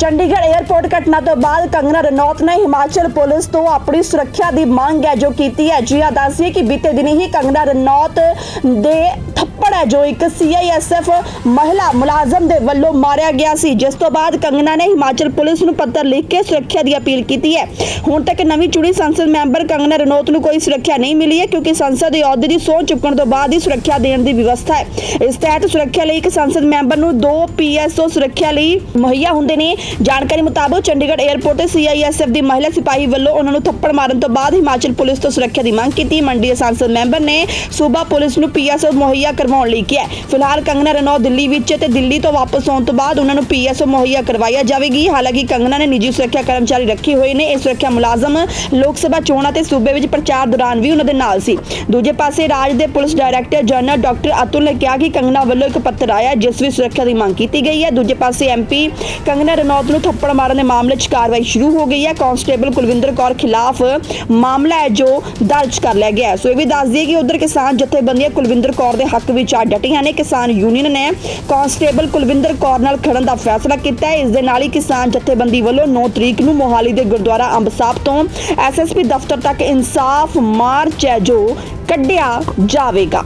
Chandigarh airport ਘਟਨਾ ਤੋਂ ਬਾਅਦ ਕੰਗਨਾ ਰਣੌਤ ਨੇ ਹਿਮਾਚਲ ਪੁਲਿਸ ਤੋਂ ਆਪਣੀ ਸੁਰੱਖਿਆ ਦੀ ਮੰਗ ਹੈ ਜੋ ਕੀਤੀ ਹੈ। ਜੀ ਆ ਦੱਸੀਏ ਕਿ ਬੀਤੇ ਦਿਨੀ ਹੀ ਕੰਗਨਾ ਰਣੌਤ ਦੇ ਥੱਪੜ ਹੈ, ਜੋ ਇੱਕ ਸੀਆਈਐਸਐਫ ਮਹਿਲਾ ਮੁਲਾਜ਼ਮ ਦੇ ਵੱਲੋਂ ਮਾਰਿਆ ਗਿਆ ਸੀ। ਜਿਸ ਤੋਂ ਬਾਅਦ ਕੰਗਨਾ ਨੇ ਹਿਮਾਚਲ ਪੁਲਿਸ ਨੂੰ ਪੱਤਰ ਲਿਖ ਕੇ ਸੁਰੱਖਿਆ ਦੀ ਅਪੀਲ ਕੀਤੀ ਹੈ। ਹੁਣ ਤੱਕ ਨਵੀਂ ਚੁਣੀ ਸੰਸਦ ਮੈਂਬਰ ਕੰਗਨਾ ਰਣੌਤ ਨੂੰ ਕੋਈ ਸੁਰੱਖਿਆ ਨਹੀਂ ਮਿਲੀ ਹੈ, ਕਿਉਂਕਿ ਸੰਸਦ ਦੇ ਅਹੁਦੇ ਦੀ ਸਹੁੰ ਚੁੱਕਣ ਤੋਂ ਬਾਅਦ ਹੀ ਸੁਰੱਖਿਆ ਦੇਣ ਦੀ ਵਿਵਸਥਾ ਹੈ। ਇਸ ਤਹਿਤ ਸੁਰੱਖਿਆ ਲਈ ਇੱਕ ਸੰਸਦ ਮੈਂਬਰ ਨੂੰ ਦੋ ਪੀਐਸਓ ਸੁਰੱਖਿਆ ਲਈ ਮੁਹੱਈਆ ਹੁੰਦੇ ਨੇ। ਜਾਣਕਾਰੀ ਮੁਤਾਬਕ ਚੰਡੀਗੜ੍ਹ 에ਅਰਪੋਰਟ ਤੇ ਸੀਆਈਐਸਐਫ ਦੀ ਮਹਿਲਾ ਸਿਪਾਹੀ ਵੱਲੋਂ ਉਹਨਾਂ ਨੂੰ ਥੱਪੜ ਮਾਰਨ ਤੋਂ ਬਾਅਦ ਹਿਮਾਚਲ ਪੁਲਿਸ ਤੋਂ ਸੁਰੱਖਿਆ ਦੀ ਮੰਗ ਕੀਤੀ। ਮੰਡੀ ਦੇ ਸੰਸਦ ਮੈਂਬਰ ਨੇ ਸੂਬਾ ਪੁਲਿਸ ਨੂੰ ਪੀਐਸਓ ਮੁਹੱਈਆ ਕਰਵਾਉਣ ਲਈ ਕਿਹਾ ਫਿਲਹਾਲ ਕੰਗਨਾ ਰਣੌਤ ਦਿੱਲੀ ਵਿੱਚ ਤੇ ਦਿੱਲੀ ਤੋਂ ਵਾਪਸ ਆਉਣ ਤੋਂ ਬਾਅਦ ਉਹਨਾਂ ਨੂੰ ਪੀਐਸਓ ਮੁਹੱਈਆ ਕਰਵਾਇਆ ਜਾਵੇਗੀ। ਹਾਲਾਂਕਿ ਕੰਗਨਾ ਨੇ ਨਿੱਜੀ ਸੁਰੱਖਿਆ ਕਰਮਚਾਰੀ ਰੱਖੇ ਹੋਏ ਨੇ। ਇਹ ਸੁਰੱਖਿਆ ਮੁਲਾਜ਼ਮ ਲੋਕ ਸਭਾ ਚੋਣਾਂ ਤੇ ਸੂਬੇ ਵਿੱਚ ਪ੍ਰਚਾਰ ਦੌਰਾਨ ਵੀ ਉਹਨਾਂ ਦੇ ਨਾਲ ਸੀ। ਦੂਜੇ ਪਾਸੇ ਰਾਜ ਦੇ police director general doctor Atul ਨੇ ਕਿਹਾ ਕਿ ਕੰਗਨਾ ਵੱਲੋਂ ਇੱਕ ਪੱਤਰ ਆਇਆ ਜਿਸ ਵਿੱਚ ਸੁਰੱਖਿਆ ਦੀ ਮੰਗ ਕੀਤੀ ਗਈ ਹੈ। ਦੂਜੇ ਪਾਸੇ ਐਮਪੀ ਕੰਗਨਾ ਰਣੌਤ ਨੂੰ ਥੱਪੜ ਮਾਰਨ ਦੇ ਮਾਮਲੇ 'ਚ ਕਾਰਵਾਈ ਸ਼ੁਰੂ ਹੋ ਗਈ ਹੈ। ਕਾਂਸਟੇਬਲ ਕੁਲਵਿੰਦਰ ਕੌਰ ਖਿਲਾਫ ਮਾਮਲਾ ਹੈ, ਜੋ ਦਰਜ ਕਰ ਲਿਆ ਗਿਆ ਸੋ ਇਹ ਵੀ ਦੱਸ ਦਈਏ ਕਿ ਉਧਰ ਕਿਸਾਨ ਜਥੇਬੰਦੀਆਂ ਕੁਲਵਿੰਦਰ ਕੌਰ ਦੇ ਹੱਕ ਵਿੱਚ ਡਟੀਆਂ ਨੇ ਕਿਸਾਨ ਯੂਨੀਅਨ ਨੇ ਕਾਂਸਟੇਬਲ ਕੁਲਵਿੰਦਰ ਕੌਰ ਨਾਲ ਖੜਨ ਦਾ ਫੈਸਲਾ ਕੀਤਾ ਹੈ। ਇਸ ਦੇ ਨਾਲ ਹੀ ਕਿਸਾਨ ਜਥੇਬੰਦੀ ਵੱਲੋਂ 9 ਤਰੀਕ ਨੂੰ ਮੋਹਾਲੀ ਦੇ ਗੁਰਦੁਆਰਾ ਅੰਬ ਸਾਹਿਬ ਤੋਂ ਐਸਐਸਪੀ ਦਫ਼ਤਰ ਤੱਕ ਇਨਸਾਫ ਮਾਰਚ ਹੈ ਜੋ ਕੱਢਿਆ ਜਾਵੇਗਾ।